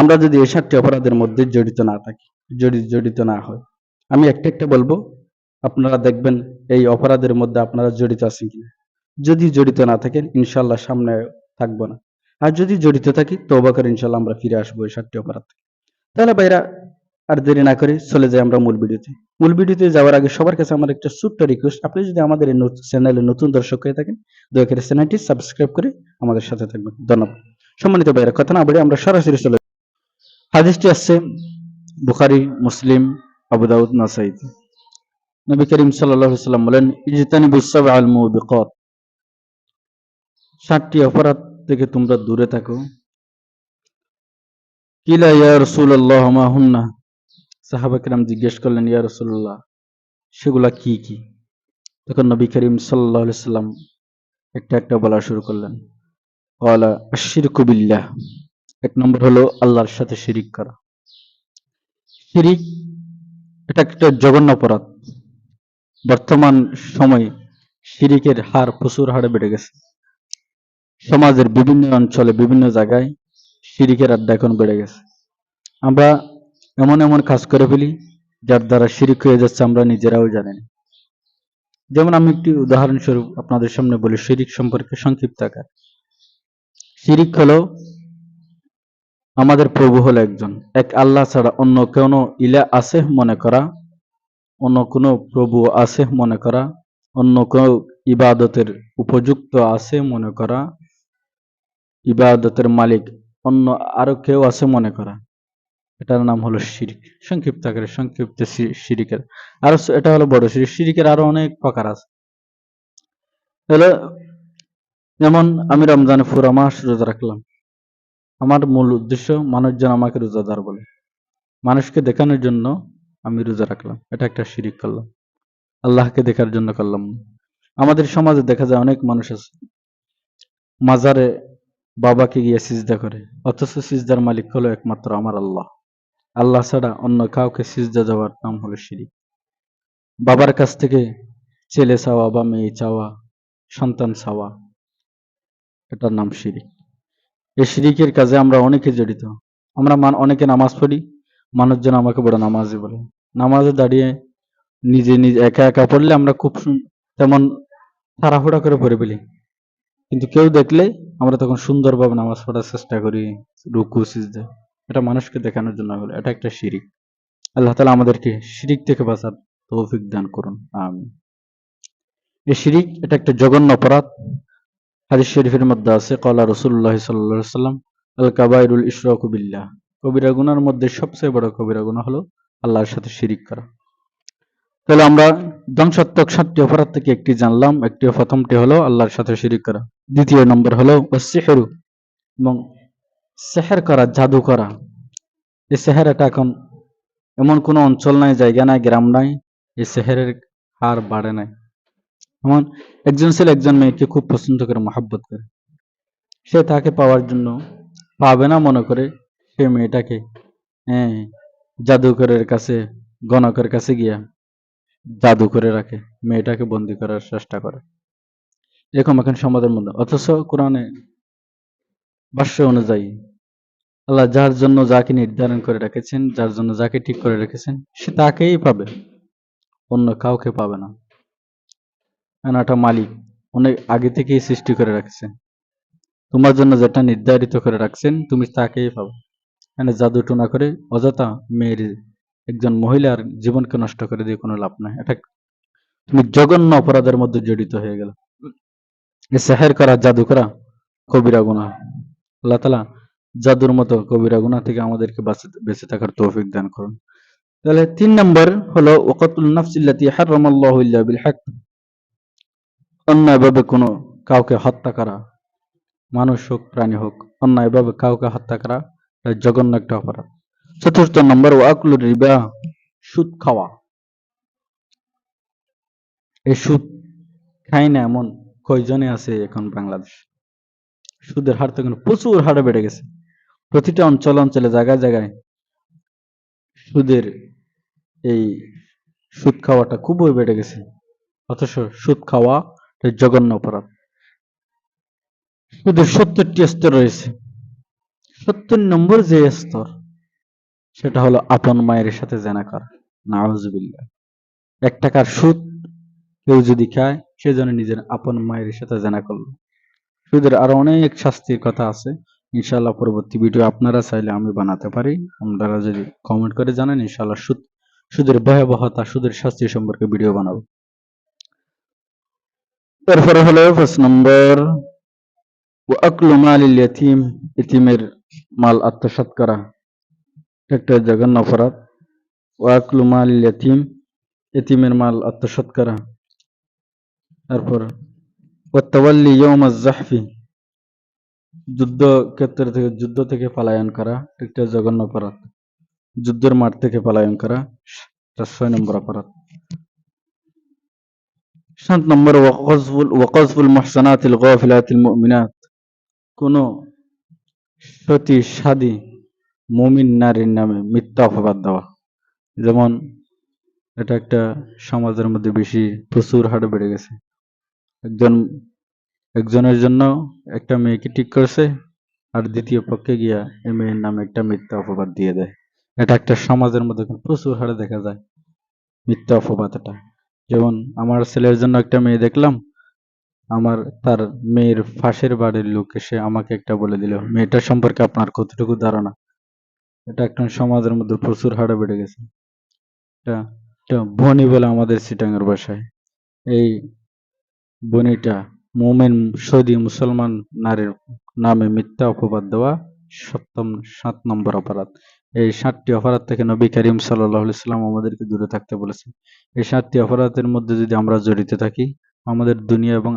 আমরা যদি এই সাতটি অপরাধের মধ্যে জড়িত না থাকি জড়িত জড়িত না হয়, আমি একটা একটা বলব, আপনারা দেখবেন এই অপরাধের মধ্যে আপনারা জড়িত আছেন কিনা। যদি জড়িত না থাকেন ইনশাল্লাহ সামনে থাকব না। আর যদি জড়িত থাকি তৌবা করে ইনশাল্লাহ আমরা ফিরে আসব এই সাতটি অপরাধ তাহলে ভাইরা, আর দেরি না করে চলে যাই আমরা মূল ভিডিওতে। মূল ভিডিওতে যাওয়ার আগে সবার কাছে আমার একটা ছোট্ট রিকোয়েস্ট আপনি যদি আমাদের এই চ্যানেলে নতুন দর্শক হয়ে থাকেন, দয়া করে চ্যানেলটি সাবস্ক্রাইব করে আমাদের সাথে থাকবেন। ধন্যবাদ। সম্মানিত ভাইরা, কথা না বলে আমরা সরাসরি চলে। হাদিসটি আসছে বুখারি, মুসলিম, আবু দাউদ নাসাইতে নবী করিম সাল্লাম বলেন, ইজতানিবুস সাবআল মুবিকাত সাতটি অপরাধ থেকে তোমরা দূরে থাকো। কিলা ইয়া রাসূলুল্লাহ, মা হুন্না? সাহাবা কিরাম জিজ্ঞেস করলেন, ইয়া রসুল্লাহ সেগুলা কি কি? তখন নবী করিম আলাইহি সাল্লাম একটা একটা বলা শুরু করলেন। ক্বালা আশরিকু বিল্লাহ। এক নম্বর হলো আল্লাহর সাথে শিরিক করা। শিরিক এটা একটা জঘন্য অপরাধ। বর্তমান সময়ে শিরিকের হার প্রচুর হারে বেড়ে গেছে। সমাজের বিভিন্ন অঞ্চলে, বিভিন্ন জায়গায় শিরিকের আড্ডা এখন বেড়ে গেছে। আমরা এমন এমন কাজ করে ফেলি, যার দ্বারা শিরিক হয়ে যাচ্ছে আমরা নিজেরাও জানি না। যেমন আমি একটি উদাহরণস্বরূপ আপনাদের সামনে বলি, শিরিক সম্পর্কে সংক্ষিপ্ত আকার। শিরিক হলো আমাদের প্রভু হলো একজন। এক আল্লাহ ছাড়া অন্য কোনো ইলা আছে মনে করা? অন্য কোনো প্রভু আছে মনে করা? অন্য কোনো ইবাদতের উপযুক্ত আছে মনে করা? ইবাদতের মালিক অন্য আরও কেউ আছে মনে করা? এটার নাম হলো শিরিক। সংক্ষিপ্ত আকারে সংক্ষিপ্ত শিরিকের। আর এটা হলো বড় শিরিক। শিরিকের আরও অনেক প্রকার আছে। হলো যেমন আমি রমজানে পুরো মাস রোজা রাখলাম। আমার মূল উদ্দেশ্য, মানুষজন আমাকে রোজাদার বলে। মানুষকে দেখানোর জন্য আমি রোজা রাখলাম। এটা একটা শিরিক করলাম। আল্লাহকে দেখার জন্য করলাম। আমাদের সমাজে দেখা যায় অনেক মানুষ আছে। মাজারে বাবাকে গিয়ে সিজদা করে। অথচ সিজদার মালিক হলো একমাত্র আমার আল্লাহ। আল্লাহ ছাড়া অন্য কাউকে সিজদা যাওয়ার নাম হলো শিরিক। বাবার কাছ থেকে ছেলে চাওয়া বা মেয়ে চাওয়া, সন্তান চাওয়া, এটার নাম শিরিক। এই শিরিকের কাজে আমরা অনেকে জড়িত। আমরা মান- অনেকে নামাজ পড়ি, মানুষজন আমাকে বড় নামাজি বলে। নামাজে দাঁড়িয়ে নিজে নিজে একা একা পড়লে আমরা খুব তেমন তাড়াহুড়া করে পড়ে ফেলি। কিন্তু কেউ দেখলে আমরা তখন সুন্দরভাবে নামাজ পড়ার চেষ্টা করি, রুকু, সিজদা। এটা মানুষকে দেখানোর জন্য হলো। এটা একটা শিরিক। আল্লাহ তালা আমাদেরকে শিরিক থেকে বাঁচার তৌফিক দান করুন। আমি এই শিরিক, এটা একটা জঘন্য অপরাধ। হাদিস শরীফের মধ্যে আছে কলা রসুল্লাহ সাল্লাহ সাল্লাম আল কাবাইরুল ইশরাকু বিল্লাহ। কবিরা গুনার মধ্যে সবচেয়ে বড় কবিরা গুনাহ হলো আল্লাহর সাথে শিরিক করা। তাহলে আমরা ধ্বংসাত্মক সাতটি অপরাধ থেকে একটি জানলাম, একটি প্রথমটি হলো আল্লাহর সাথে শিরিক করা। দ্বিতীয় নম্বর হলো সেহেরু এবং সেহের করা, জাদু করা। এই সেহের এখন এমন কোনো অঞ্চল নাই, জায়গা নাই, গ্রাম নাই এই সেহেরের হার বাড়ে নাই। এমন একজন ছেলে একজন মেয়েকে খুব পছন্দ করে, মহাব্বত করে। সে তাকে পাওয়ার জন্য পাবে না মনে করে সে মেয়েটাকে হ্যাঁ জাদুকরের কাছে, গণকের কাছে গিয়া জাদু করে রাখে, মেয়েটাকে বন্দি করার চেষ্টা করে। এরকম এখন সমাজের মধ্যে। অথচ কোরআনে ভাষ্য অনুযায়ী আল্লাহ যার জন্য যাকে নির্ধারণ করে রেখেছেন, যার জন্য যাকে ঠিক করে রেখেছেন, সে তাকেই পাবে। অন্য কাউকে পাবে না। কারণ একটা মালিক অনেক আগে থেকেই সৃষ্টি করে রাখছেন। তোমার জন্য যেটা নির্ধারিত করে রাখছেন, তুমি তাকেই পাবে। এখানে জাদু টোনা করে অযথা মেয়ের একজন মহিলার জীবনকে নষ্ট করে দিয়ে কোনো লাভ নাই। এটা তুমি জঘন্য অপরাধের মধ্যে জড়িত হয়ে গেল। সেহের করা, জাদু করা কবিরা গুণা আল্লাহ তালা জাদুর মতো কবিরা গুণা থেকে আমাদেরকে বেঁচে থাকার তৌফিক দান করুন। তাহলে তিন নম্বর হলো ওকাতুল নাফসিল্লাতি হারামাল্লাহু ইল্লা বিল হক। অন্যায়ভাবে কোনো কাউকে হত্যা করা, মানুষ হোক, প্রাণী হোক অন্যায়ভাবে কাউকে হত্যা করা জঘন্য একটা অপরাধ। চতুর্থ নম্বর, ওয়াকুল রিবা, সুদ খাওয়া। এই সুদ খাই না এমন কয়জনে আছে এখন বাংলাদেশ? সুদের হার তো প্রচুর হারে বেড়ে গেছে। প্রতিটা অঞ্চল অঞ্চলে, জায়গায় জায়গায় সুদের এই সুদ খাওয়াটা খুবই বেড়ে গেছে। অথচ সুদ খাওয়া জঘন্য অপরাধ। সুদের সত্তরটি স্তর রয়েছে। সত্তর নম্বর যে স্তর, সেটা হলো আপন মায়ের সাথে জেনা করা। নাউজুবিল্লাহ। এক টাকার সুদ কেউ যদি খায়, সে যেন নিজের আপন মায়ের সাথে জেনা করল। সুদের আরও অনেক শাস্তির কথা আছে। ইনশাল্লাহ পরবর্তী ভিডিও আপনারা চাইলে আমি বানাতে পারি। আপনারা যদি কমেন্ট করে জানেন ইনশাল্লাহ সুদ সুদের ভয়াবহতা, সুদের শাস্তি সম্পর্কে ভিডিও বানাবো। তারপরে হলো পাঁচ নম্বর ওয়াকলু মালিল ইয়াতিম? ইতিমের মাল আত্মসাৎ করা। একটা জঘন্য অপরাধ। ওয়াকলু মালিল ইয়াতিম? ইতিমের মাল আত্মসাৎ করা। তারপর ওয়াতাওয়াল্লি ইয়াউমাজ জাহফি? যুদ্ধ ক্ষেত্র থেকে, যুদ্ধ থেকে পলায়ন করা। একটা জঘন্য অপরাধ। যুদ্ধের মাঠ থেকে পলায়ন করা। ছয় নম্বর অপরাধ। সাত নম্বর ওয়াকজফুল ওয়াকজফুল মুহসানাতিল মুমিনাত। কোন সতী সাদী মুমিন নারীর নামে মিথ্যা অপবাদ দেওয়া। যেমন, এটা একটা সমাজের মধ্যে বেশি প্রচুর হারে বেড়ে গেছে। একজন, একজনের জন্য একটা মেয়েকে ঠিক করেছে, আর দ্বিতীয় পক্ষে গিয়া এই মেয়ের নামে একটা মিথ্যা অপবাদ দিয়ে দেয়। এটা একটা সমাজের মধ্যে প্রচুর হারে দেখা যায়। মিথ্যা অপবাদ এটা। যেমন আমার ছেলের জন্য একটা মেয়ে দেখলাম, আমার তার মেয়ের ফাঁসের বাড়ির লোক এসে আমাকে একটা বলে দিল, মেয়েটার সম্পর্কে আপনার কতটুকু ধারণা? এটা একটা সমাজের মধ্যে প্রচুর হারে বেড়ে গেছে। এটা এটা বনি বলে আমাদের সিটাঙ্গের বাসায় এই বনিটা মোমেন সৌদি মুসলমান নারীর নামে মিথ্যা অপবাদ দেওয়া সপ্তম সাত নম্বর অপরাধ। এই সাতটি অপরাধ থেকে নবী করিম সাল্লাহ ইসলাম আমাদেরকে দূরে থাকতে বলেছেন। এই সাতটি অপরাধের মধ্যে যদি আমরা জড়িত থাকি, আমাদের দুনিয়া এবং